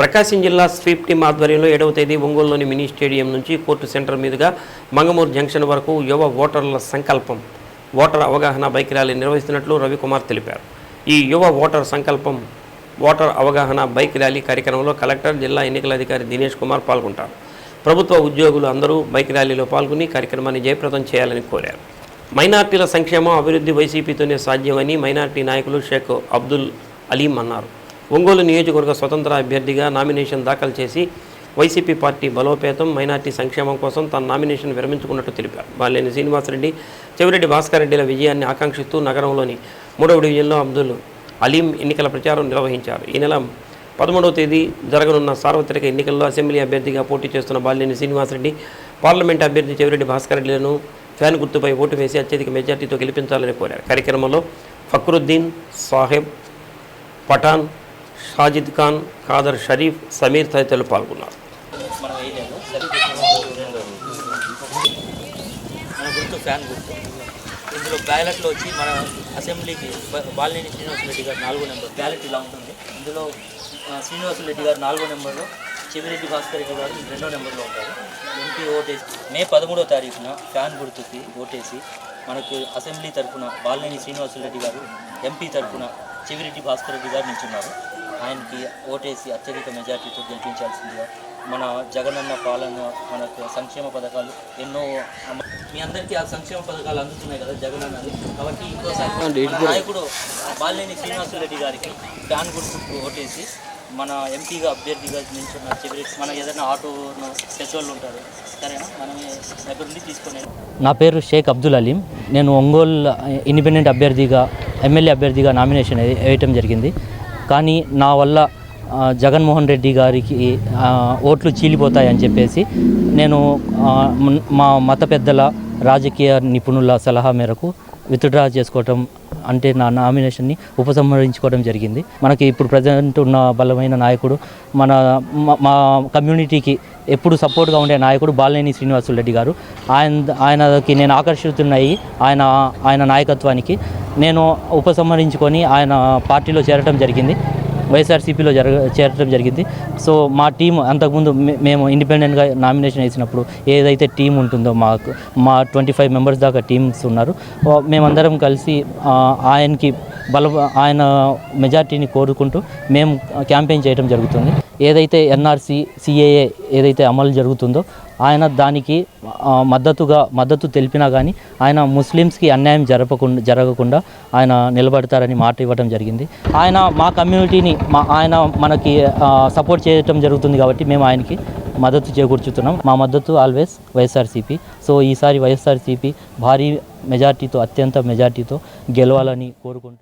ప్రకాశం జిల్లా sweep team ఆధ్వర్యంలో ఏడవ తేదీ ఒంగోలులోని మినీ స్టేడియం నుంచి కోర్టు సెంటర్ మీదుగా మంగమూరు జంక్షన్ వరకు యువ ఓటర్ల సంకల్పం ఓటర్ అవగాహన బైక్ ర్యాలీ నిర్వహిస్తున్నట్లు రవికుమార్ తెలిపారు. ఈ యువ ఓటర్ సంకల్పం ఓటర్ అవగాహన బైక్ ర్యాలీ కార్యక్రమంలో కలెక్టర్ జిల్లా ఎన్నికల అధికారి దినేష్ కుమార్ పాల్గొంటారు. ప్రభుత్వ ఉద్యోగులు అందరూ బైక్ ర్యాలీలో పాల్గొని కార్యక్రమాన్ని జయప్రదం చేయాలని కోరారు. మైనార్టీల సంక్షేమం అభివృద్ధి వైసీపీతోనే సాధ్యమని మైనార్టీ నాయకులు షేక్ అబ్దుల్ అలీం అన్నారు. ఒంగోలు నియోజకవర్గ స్వతంత్ర అభ్యర్థిగా నామినేషన్ దాఖలు చేసి వైసీపీ పార్టీ బలోపేతం మైనార్టీ సంక్షేమం కోసం తన నామినేషన్ విరమించుకున్నట్టు తెలిపారు. బాలేని శ్రీనివాసరెడ్డి చెవిరెడ్డి భాస్కర్ రెడ్డిల విజయాన్ని ఆకాంక్షిస్తూ నగరంలోని మూడవ డివిజన్లో అబ్దుల్ అలీం ఎన్నికల ప్రచారం నిర్వహించారు. ఈ నెల పదమూడవ తేదీ జరగనున్న సార్వత్రిక ఎన్నికల్లో అసెంబ్లీ అభ్యర్థిగా పోటీ చేస్తున్న బాలినేని శ్రీనివాసరెడ్డి పార్లమెంట్ అభ్యర్థి చెవిరెడ్డి భాస్కర్ రెడ్డిలను ఫ్యాన్ గుర్తుపై ఓటు వేసి అత్యధిక మెజార్టీతో గెలిపించాలని కోరారు. కార్యక్రమంలో ఫక్రుద్దీన్ సాహెబ్ పఠాన్ షాజిద్ ఖాన్ ఖాదర్ షరీఫ్ సమీర్ తదితరులు పాల్గొన్నారు. మనం మన ఫ్యాన్ గుర్తు. ఇందులో బ్యాలెట్లో వచ్చి మన అసెంబ్లీకి బాలినేని శ్రీనివాసరెడ్డి గారు నాలుగో నెంబర్. బ్యాలెట్ ఇలా ఉంటుంది. ఇందులో శ్రీనివాసరెడ్డి గారు నాలుగో నెంబర్లో చెవిరెడ్డి భాస్కర్ రెడ్డి గారు రెండో నెంబర్లో ఉంటారు. ఎంపీ ఓటేసి మే పదమూడో తారీఖున ఫ్యాన్ గుర్తుకి ఓటేసి మనకు అసెంబ్లీ తరఫున బాలినేని శ్రీనివాసరెడ్డి గారు ఎంపీ తరఫున చెవిరెడ్డి భాస్కర్ రెడ్డి గారు నిల్చున్నారు. ఆయనకి ఓటేసి అత్యధిక మెజార్టీతో గెలిపించాల్సిందిగా మన జగనన్న పాలన మనకు సంక్షేమ పథకాలు ఎన్నో మీ అందరికీ ఆ సంక్షేమ పథకాలు అందుతున్నాయి కదా జగనన్న కాబట్టి ఇంకోసారి మన నాయకుడు బాలినేని శ్రీనివాసరెడ్డి గారికి ఫ్యాన్ గుర్తుకు ఓటేసి మన ఎంపీగా అభ్యర్థిగా నిల్చున్న చివరి మన ఏదైనా ఆటో పెట్రోల్ ఉంటారు. సరేనా? మనమే దగ్గర నుండి తీసుకునే నా పేరు షేక్ అబ్దుల్ అలీం. నేను ఒంగోలు ఇండిపెండెంట్ అభ్యర్థిగా ఎమ్మెల్యే అభ్యర్థిగా నామినేషన్ వేయటం జరిగింది. కానీ నా వల్ల జగన్మోహన్ రెడ్డి గారికి ఓట్లు చీలిపోతాయని చెప్పేసి నేను మా మత పెద్దల రాజకీయ నిపుణుల సలహా మేరకు విత్డ్రా చేసుకోవటం అంటే నా నామినేషన్ని ఉపసంహరించుకోవడం జరిగింది. మనకి ఇప్పుడు ప్రజెంట్ ఉన్న బలమైన నాయకుడు మన మా- మా కమ్యూనిటీకి ఎప్పుడు సపోర్ట్గా ఉండే నాయకుడు బాలినేని శ్రీనివాసులు రెడ్డి గారు. ఆయన ఆయనకి నేను ఆకర్షితున్నాయి ఆయన ఆయన నాయకత్వానికి నేను ఉపసంహరించుకొని ఆయన పార్టీలో చేరటం జరిగింది వైఎస్ఆర్సీపీలో జరగ చేరటం జరిగింది. సో మా టీం అంతకుముందు మేము ఇండిపెండెంట్గా నామినేషన్ వేసినప్పుడు ఏదైతే టీం ఉంటుందో మాకు మా ట్వంటీ ఫైవ్ మెంబర్స్ దాకా టీమ్స్ ఉన్నారు. మేమందరం కలిసి ఆయనకి బల ఆయన మెజార్టీని కోరుకుంటూ మేము క్యాంపెయిన్ చేయడం జరుగుతుంది. ఏదైతే ఎన్ఆర్సీ సిఏఏ ఏదైతే అమలు జరుగుతుందో ఆయన దానికి మద్దతుగా మద్దతు తెలిపినా కానీ ఆయన ముస్లిమ్స్కి అన్యాయం జరపకుండా జరగకుండా ఆయన నిలబడతారని మాట ఇవ్వడం జరిగింది. ఆయన మా కమ్యూనిటీని మా ఆయన మనకి సపోర్ట్ చేయటం జరుగుతుంది కాబట్టి మేము ఆయనకి మద్దతు చేకూర్చుతున్నాం. మా మద్దతు ఆల్వేస్ వైఎస్ఆర్సీపీ. సో ఈసారి వైఎస్ఆర్సీపీ భారీ మెజార్టీతో అత్యంత మెజార్టీతో గెలవాలని కోరుకుంటున్నాం.